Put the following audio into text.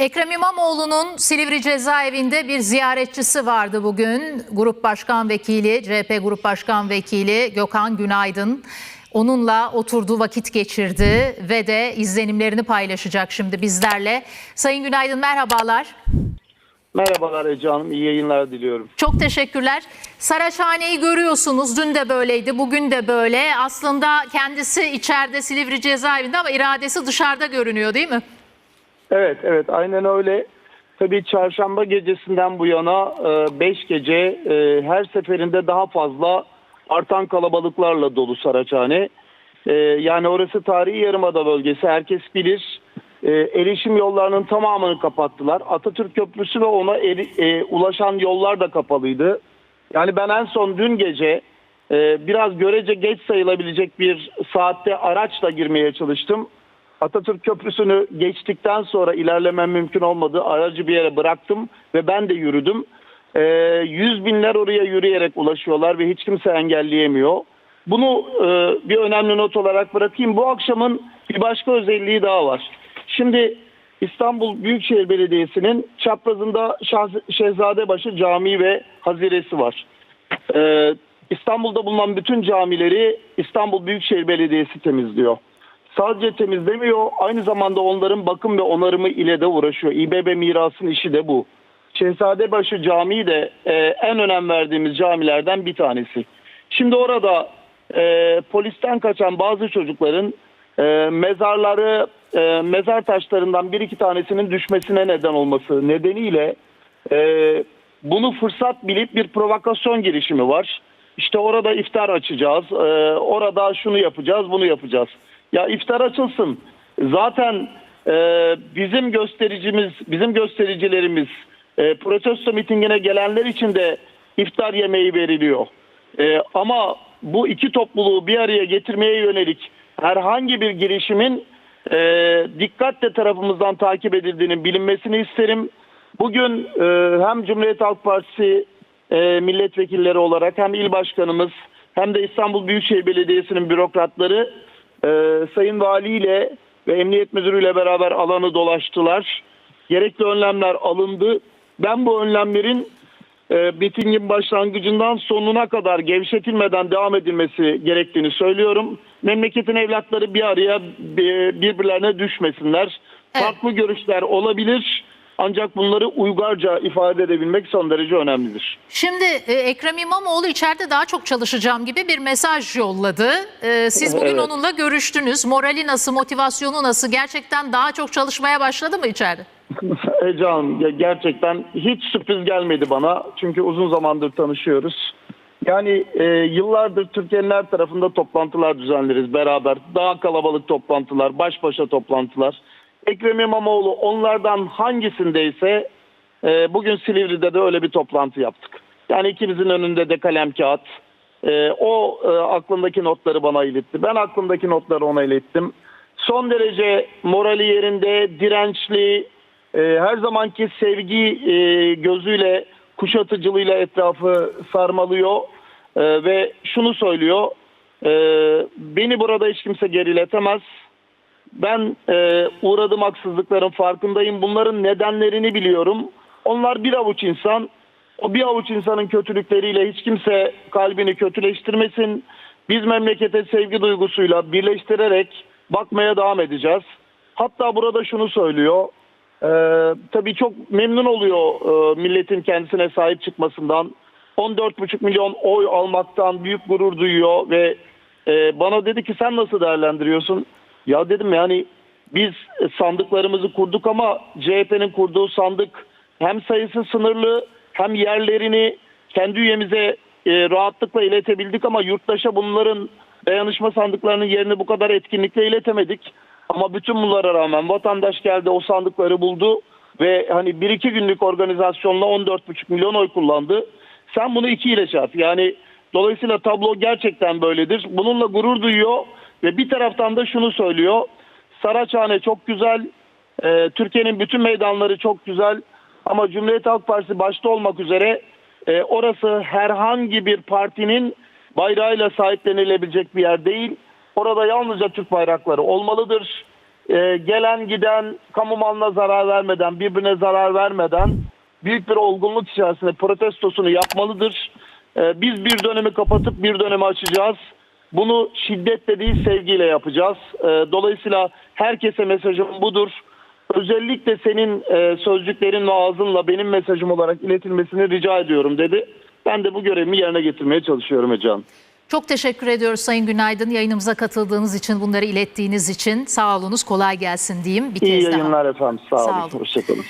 Ekrem İmamoğlu'nun Silivri cezaevinde bir ziyaretçisi vardı bugün. Grup Başkan Vekili, CHP Grup Başkan Vekili Gökhan Günaydın. Onunla oturduğu vakit geçirdi ve de izlenimlerini paylaşacak şimdi bizlerle. Sayın Günaydın merhabalar. Merhabalar Ece Hanım, iyi yayınlar diliyorum. Çok teşekkürler. Saraçhane'yi görüyorsunuz. Dün de böyleydi, bugün de böyle. Aslında kendisi içeride Silivri cezaevinde ama iradesi dışarıda görünüyor değil mi? Evet, evet aynen öyle. Tabii çarşamba gecesinden bu yana 5 gece e, her seferinde daha fazla artan kalabalıklarla dolu Saraçhane. E, yani orası tarihi yarımada bölgesi, herkes bilir. E, erişim yollarının tamamını kapattılar. Atatürk Köprüsü ve ona eri- e, ulaşan yollar da kapalıydı. Yani ben en son dün gece e, biraz görece geç sayılabilecek bir saatte araçla girmeye çalıştım. Atatürk Köprüsü'nü geçtikten sonra ilerlemem mümkün olmadı. Aracı bir yere bıraktım ve ben de yürüdüm. Ee, yüz binler oraya yürüyerek ulaşıyorlar ve hiç kimse engelleyemiyor. Bunu e, bir önemli not olarak bırakayım. Bu akşamın bir başka özelliği daha var. Şimdi İstanbul Büyükşehir Belediyesi'nin çaprazında Şehzadebaşı Camii ve Haziresi var. Ee, İstanbul'da bulunan bütün camileri İstanbul Büyükşehir Belediyesi temizliyor. Sadece temizlemiyor, aynı zamanda onların bakım ve onarımı ile de uğraşıyor. İBB mirasın işi de bu. Şehzadebaşı Camii de e, en önem verdiğimiz camilerden bir tanesi. Şimdi orada e, polisten kaçan bazı çocukların e, mezarları, e, mezar taşlarından bir iki tanesinin düşmesine neden olması nedeniyle e, bunu fırsat bilip bir provokasyon girişimi var. İşte orada iftar açacağız, e, orada şunu yapacağız, bunu yapacağız. Ya iftar açılsın. Zaten e, bizim göstericimiz, bizim göstericilerimiz e, protesto mitingine gelenler için de iftar yemeği veriliyor. E, ama bu iki topluluğu bir araya getirmeye yönelik herhangi bir girişimin e, dikkatle tarafımızdan takip edildiğinin bilinmesini isterim. Bugün e, hem Cumhuriyet Halk Partisi e, milletvekilleri olarak hem il başkanımız hem de İstanbul Büyükşehir Belediyesi'nin bürokratları e, Sayın Vali ile ve Emniyet Müdürü ile beraber alanı dolaştılar. Gerekli önlemler alındı. Ben bu önlemlerin e, mitingin başlangıcından sonuna kadar gevşetilmeden devam edilmesi gerektiğini söylüyorum. Memleketin evlatları bir araya bir- birbirlerine düşmesinler. Evet. Farklı görüşler olabilir ancak bunları uygarca ifade edebilmek son derece önemlidir. Şimdi e, Ekrem İmamoğlu içeride daha çok çalışacağım gibi bir mesaj yolladı. E, Siz bugün Evet. onunla görüştünüz. Morali nasıl, motivasyonu nasıl? Gerçekten daha çok çalışmaya başladı mı içeride? Ece Hanım, gerçekten hiç sürpriz gelmedi bana. Çünkü uzun zamandır tanışıyoruz. Yani e, yıllardır Türkiye'nin her tarafında toplantılar düzenleriz beraber. Daha kalabalık toplantılar, baş başa toplantılar. Ekrem İmamoğlu onlardan hangisindeyse e, bugün Silivri'de de öyle bir toplantı yaptık. Yani ikimizin önünde de kalem kağıt. E, o e, aklındaki notları bana iletti. Ben aklımdaki notları ona ilettim. Son derece morali yerinde, dirençli, e, her zamanki sevgi e, gözüyle, kuşatıcılığıyla etrafı sarmalıyor E, ve şunu söylüyor. e, beni burada hiç kimse geriletemez. Ben e, uğradığım haksızlıkların farkındayım. Bunların nedenlerini biliyorum. Onlar bir avuç insan. O bir avuç insanın kötülükleriyle hiç kimse kalbini kötüleştirmesin. Biz memlekete sevgi duygusuyla birleştirerek bakmaya devam edeceğiz. Hatta burada şunu söylüyor. E, tabii çok memnun oluyor e, milletin kendisine sahip çıkmasından. 14,5 milyon oy almaktan büyük gurur duyuyor ve e, bana dedi ki sen nasıl değerlendiriyorsun? Ya dedim yani biz sandıklarımızı kurduk ama CHP'nin kurduğu sandık hem sayısı sınırlı hem yerlerini kendi üyemize e, rahatlıkla iletebildik ama yurttaşa bunların dayanışma sandıklarının yerini bu kadar etkinlikle iletemedik. Ama bütün bunlara rağmen vatandaş geldi o sandıkları buldu ve hani bir iki günlük organizasyonla 14,5 milyon oy kullandı. Sen bunu iki ile çarp. Yani dolayısıyla tablo gerçekten böyledir. Bununla gurur duyuyor ve bir taraftan da şunu söylüyor. Saraçhane çok güzel. e, Türkiye'nin bütün meydanları çok güzel. Ama Cumhuriyet Halk Partisi başta olmak üzere e, orası herhangi bir partinin bayrağıyla sahiplenilebilecek bir yer değil. Orada yalnızca Türk bayrakları olmalıdır. e, gelen giden kamu malına zarar vermeden, birbirine zarar vermeden büyük bir olgunluk içerisinde protestosunu yapmalıdır. E, biz bir dönemi kapatıp bir dönemi açacağız. Bunu şiddetle değil sevgiyle yapacağız. E, dolayısıyla herkese mesajım budur. Özellikle senin e, sözcüklerin ve ağzınla benim mesajım olarak iletilmesini rica ediyorum dedi. Ben de bu görevimi yerine getirmeye çalışıyorum Ecehan. Çok teşekkür ediyoruz Sayın Günaydın. Yayınımıza katıldığınız için, bunları ilettiğiniz için sağ olunuz, kolay gelsin diyeyim bir İyi kez daha. yayınlar efendim. Sağ, Sağ olun. olun. Hoşçakalın.